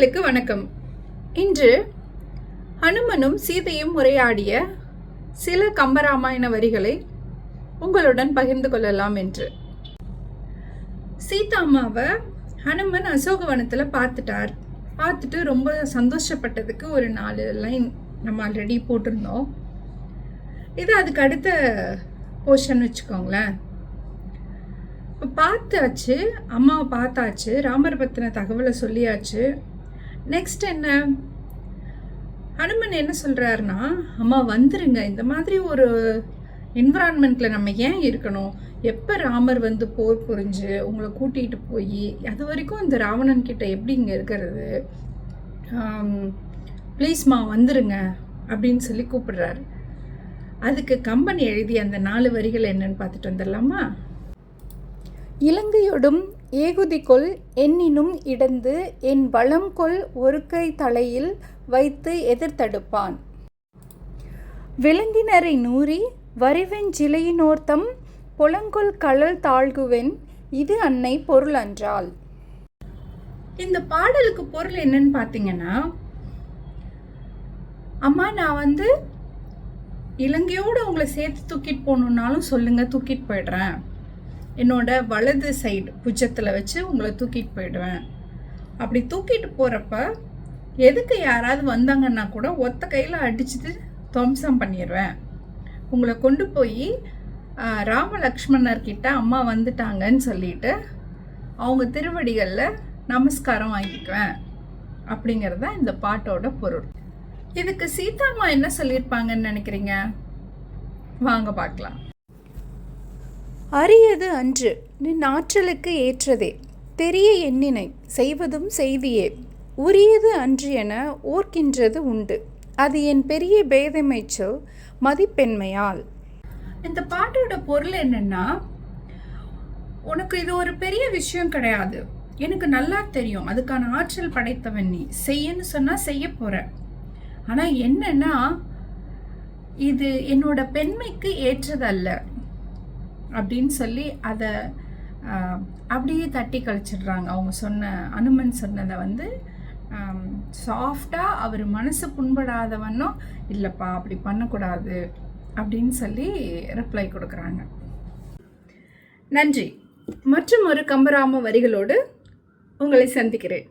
உங்களுக்கு வணக்கம். இன்று ஹனுமனும் சீதையும் உரையாடிய சில கம்பராமாயண வரிகளை உங்களுடன் பகிர்ந்து கொள்ளலாம் என்று. சீதா அம்மாவை ஹனுமன் அசோகவனத்தில் பார்த்துட்டார். பார்த்துட்டு ரொம்ப சந்தோஷப்பட்டதுக்கு ஒரு நாலு லைன் நம்ம ஆல்ரெடி போட்டிருந்தோம். இது அதுக்கு அடுத்த போர்ஷன் வச்சுக்கோங்களேன். இப்போ பார்த்தாச்சு அம்மாவை பார்த்தாச்சு ராமர் பற்றின தகவலை சொல்லியாச்சு. நெக்ஸ்ட் என்ன? ஹனுமன் என்ன சொல்கிறாருன்னா அம்மா வந்துருங்க. இந்த மாதிரி ஒரு என்விரான்மெண்ட்டில் நம்ம ஏன் இருக்கணும்? எப்போ ராமர் வந்து போர் புரிஞ்சு உங்களை கூட்டிகிட்டு போய் அது வரைக்கும் இந்த ராவணன் கிட்ட எப்படி இங்கே இருக்கிறது? ப்ளீஸ்மா வந்துருங்க. அப்படின்னு சொல்லி கூப்பிடுறாரு. அதுக்கு கம்பன் எழுதிய அந்த நாலு வரிகள் என்னன்னு பார்த்துட்டு வந்துடலாமா? இலங்கையோடும் ஏகுதிகொள் என்னினும் இடந்து என் வளம் கொள் ஒருக்கை தலையில் வைத்து எதிர்த்தடுப்பான். விலங்கினரை நூறி வரிவெஞ்சிலையினோர்த்தம் புலங்கொள் கழல் தாழ்குவென் இது அன்னை பொருள் அன்றால் இந்த பாடலுக்கு பொருள் என்னன்னு பார்த்தீங்கன்னா அம்மா நான் வந்து இலங்கையோடு உங்களை சேர்த்து தூக்கிட்டு போகணுன்னாலும் சொல்லுங்கள் தூக்கிட்டு போயிடுறேன். என்னோட வலது சைடு புஜத்தில் வச்சு உங்களை தூக்கிட்டு போயிடுவேன். அப்படி தூக்கிட்டு போகிறப்ப எதுக்கு யாராவது வந்தாங்கன்னா கூட ஒத்த கையில் அடிச்சுட்டு துவம்சம் பண்ணிடுவேன். உங்களை கொண்டு போய் ராமலக்ஷ்மணர்கிட்ட அம்மா வந்துட்டாங்கன்னு சொல்லிட்டு அவங்க திருவடிகளில் நமஸ்காரம் வாங்கிக்குவேன். அப்படிங்கிறது தான் இந்த பாட்டோட பொருள். இதுக்கு சீதாம்மா என்ன சொல்லியிருப்பாங்கன்னு நினைக்கிறீங்க? வாங்க பார்க்கலாம். அரியது அன்று நின் ஆற்றலுக்கு ஏற்றதே. தெரிய எண்ணினை செய்வதும் செய்தியே. உரியது அன்று என ஓர்க்கின்றது உண்டு. அது என் பெரிய பேதமைச்சோ மதிப்பெண்மையால். இந்த பாட்டோட பொருள் என்னன்னா உனக்கு இது ஒரு பெரிய விஷயம் கிடையாது. எனக்கு நல்லா தெரியும். அதுக்கான ஆற்றல் படைத்தவன் நீ. செய்யன்னு சொன்னா செய்ய போற. ஆனா என்னன்னா இது என்னோட பெண்மைக்கு ஏற்றதல்ல. அப்படின்னு சொல்லி அதை அப்படியே தட்டி கழிச்சிடுறாங்க. அவங்க சொன்ன அனுமன் சொன்னதை வந்து சாஃப்டாக அவர் மனசு புண்படாதவனும் இல்லைப்பா அப்படி பண்ணக்கூடாது அப்படின்னு சொல்லி ரிப்ளை கொடுக்குறாங்க. நன்றி. மற்றும் ஒரு கம்பராம வரிகளோடு உங்களை சந்திக்கிறேன்.